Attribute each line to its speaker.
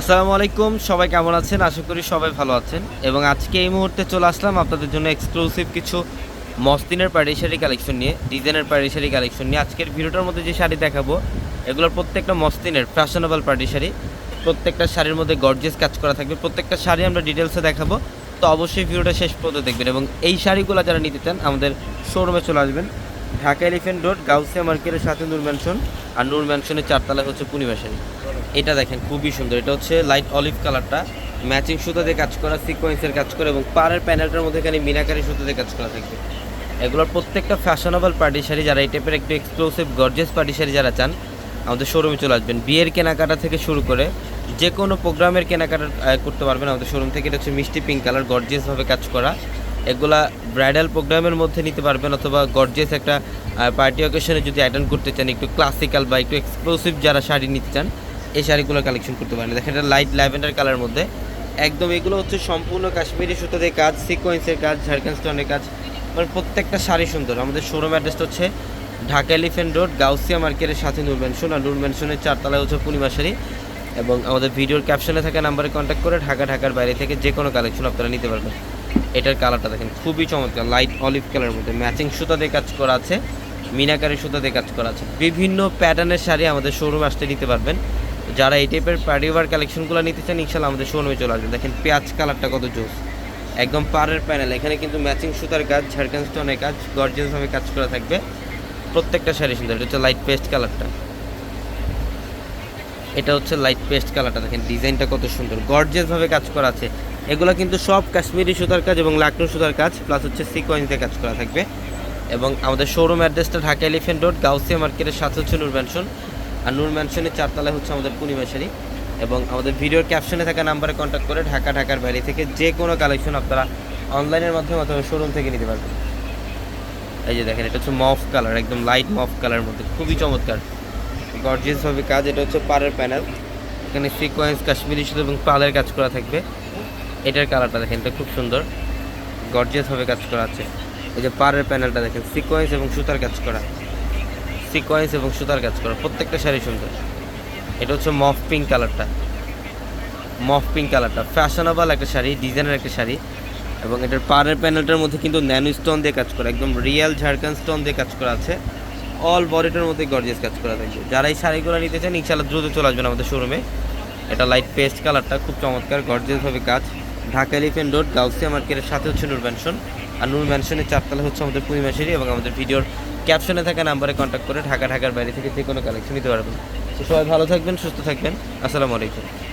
Speaker 1: আসসালামু আলাইকুম, সবাই কেমন আছেন? আশা করি সবাই ভালো আছেন। এবং আজকে এই মুহূর্তে চলে আসলাম আপনাদের জন্য এক্সক্লুসিভ কিছু মসতিনের পাড়ি শাড়ি কালেকশন নিয়ে ডিজাইনের পাড়ি শাড়ি কালেকশন নিয়ে। আজকের ভিডিওটার মধ্যে যে শাড়ি দেখাবো, এগুলোর প্রত্যেকটা মসতিনের ফ্যাশনেবল পার্টি শাড়ি প্রত্যেকটা শাড়ির মধ্যে গর্জেস কাজ করা থাকবে। প্রত্যেকটা শাড়ি আমরা ডিটেলসে দেখাবো। তো অবশ্যই ভিডিওটা শেষ পর্যন্ত দেখবেন এবং এই শাড়িগুলো যারা নিতে চান, আমাদের শোরুমে চলে আসবেন। ঢাকা এলিফেন্ট রোড, গাউসিয়া মার্কেটের সাথে নূর ম্যানশন আর নূর ম্যানশনের চারতলায় হচ্ছে পূর্ণিমা শাড়ি। এটা দেখেন, খুবই সুন্দর। এটা হচ্ছে লাইট অলিভ কালারটা ম্যাচিং সুতো দিয়ে কাজ করা সিকোয়েন্সের কাজ করা এবং পাড়ের প্যানেলটার মধ্যে এখানে মিনাকারি সুতো দিয়ে কাজ করা থাকবে এগুলোর প্রত্যেকটা ফ্যাশনেবল পার্টি শাড়ি যারা এই টাইপের একটু এক্সক্লুসিভ গর্জেস পার্টি শাড়ি যারা চান, আমাদের শোরুমে চলে আসবেন। বিয়ের কেনাকাটা থেকে শুরু করে যে কোনো প্রোগ্রামের কেনাকাটা করতে পারবেন আমাদের শোরুম থেকে। এটা হচ্ছে মিষ্টি পিঙ্ক কালার গর্জিয়াসভাবে কাজ করা। এগুলা ব্রাইডাল প্রোগ্রামের মধ্যে নিতে পারবেন অথবা গর্জিয়াস একটা পার্টি অকেশনে যদি অ্যাটেন্ড করতে চান, একটু ক্লাসিক্যাল বা একটু এক্সক্লুসিভ যারা শাড়ি নিতে চান এই শাড়িগুলো কালেকশন করতে পারেন। দেখেন, এটা লাইট ল্যাভেন্ডার কালার মধ্যে। একদম এগুলো হচ্ছে সম্পূর্ণ কাশ্মীরি সুতো দিয়ে কাজ সিকোয়েন্সের কাজ ঝাড়খান্ড স্টোনের কাজ। মানে প্রত্যেকটা শাড়ি সুন্দর। আমাদের শোরুম অ্যাড্রেসটা হচ্ছে ঢাকা এলিফেন্ট রোড গাউসিয়া মার্কেটের সাথে নূর ম্যানশন আর নূর ম্যানশনের চারতলায় হচ্ছে পূর্ণিমা শাড়ি। এবং আমাদের ভিডিওর ক্যাপশনে থাকা নাম্বারে কন্ট্যাক্ট করে ঢাকা, ঢাকার বাইরে থেকে যে কোনো কালেকশন আপনারা নিতে পারবেন। এটার কালারটা দেখেন, খুবই চমৎকার। লাইট অলিভ কালারের মধ্যে ম্যাচিং সুতা দিয়ে কাজ করা আছে, মিনাকারি সুতা দিয়ে কাজ করা আছে। বিভিন্ন প্যাটার্নের শাড়ি আমাদের শোরুম আসতে নিতে পারবেন। যারা এই টাইপের পার্টিওয়ার কালেকশনগুলো নিতে চান ইনশাল্লাহ আমাদের শোরুমে চলে আসবেন দেখেন, পেঁয়াজ কালারটা কত জোস। একদম পাড়ের প্যানেল এখানে কিন্তু ম্যাচিং সুতার কাজ ঝাড়খান্ড স্টোনের কাজ গর্জিয়াসভাবে কাজ করা থাকবে। প্রত্যেকটা শাড়ি সুন্দর। এটা হচ্ছে লাইট পেস্ট কালারটা এটা হচ্ছে লাইট পেস্ট কালারটা দেখেন ডিজাইনটা কত সুন্দর। গর্জিয়াসভাবে কাজ করা আছে। এগুলো কিন্তু সব কাশ্মীরি সুতার কাজ এবং লাকনো সুতার কাজ প্লাস হচ্ছে সিকোয়েন্স কাজ করা থাকবে। এবং আমাদের শোরুম অ্যাড্রেসটা ঢাকা এলিফেন্ট রোড গাউসিয়া মার্কেটের সাথে হচ্ছে নূর ম্যানশন আর নূর ম্যানশনের চারতলায় হচ্ছে আমাদের পূর্ণিমা শাড়ি এবং আমাদের ভিডিওর ক্যাপশনে থাকা নাম্বারে কন্ট্যাক্ট করে ঢাকা, ঢাকার বাইরে থেকে যে কোনো কালেকশন আপনারা অনলাইনের মাধ্যমে অথবা শোরুম থেকে নিতে পারবেন। এই যে দেখেন, এটা হচ্ছে মফ কালার একদম লাইট মফ কালারের মধ্যে, খুবই চমৎকার। গর্জিয়াসভাবে কাজ, এটা হচ্ছে পাড়ের প্যানেল এখানে সিকোয়েন্স কাশ্মীরি সুতো এবং পালের কাজ করা থাকবে। এটার কালারটা দেখেন, এটা খুব সুন্দর। গর্জিয়াসভাবে কাজ করা আছে। এই যে পাড়ের প্যানেলটা দেখেন সিকোয়েন্স এবং সুতার কাজ করা। সিকোয়েন্স এবং সুতার কাজ করা, প্রত্যেকটা শাড়ি সুন্দর। এটা হচ্ছে মফ পিঙ্ক কালারটা মফ পিঙ্ক কালারটা ফ্যাশনেবল একটা শাড়ি ডিজাইনের একটা শাড়ি। এবং এটার পাড়ের প্যানেলটার মধ্যে কিন্তু ন্যানো স্টোন দিয়ে কাজ করা, একদম রিয়েল ঝাড়খান্ড স্টোন দিয়ে কাজ করা আছে। অল বডিটার মধ্যে গর্জিয়াস কাজ করা থাকবে। যারা এই শাড়িগুলো নিতে চান ইনশাল্লাহ দ্রুত চলে আসবেন আমাদের শোরুমে এটা লাইট পেস্ট কালারটা খুব চমৎকার গর্জিয়াসভাবে কাজ। ঢাকা এলিফেন্ট রোড গাউসিয়া মার্কেটের সাথে হচ্ছে নূর ম্যানশন আর নূর ম্যানশনের চারতলা হচ্ছে আমাদের পূর্ণিমা সিঁড়ি এবং আমাদের ভিডিওর ক্যাপশনে থাকা নাম্বারে কন্ট্যাক্ট করে ঢাকা ঢাকার বাইরে থেকে যে কোনো কালেকশন নিতে পারবেন। তো সবাই ভালো থাকবেন, সুস্থ থাকবেন। আসসালামু আলাইকুম।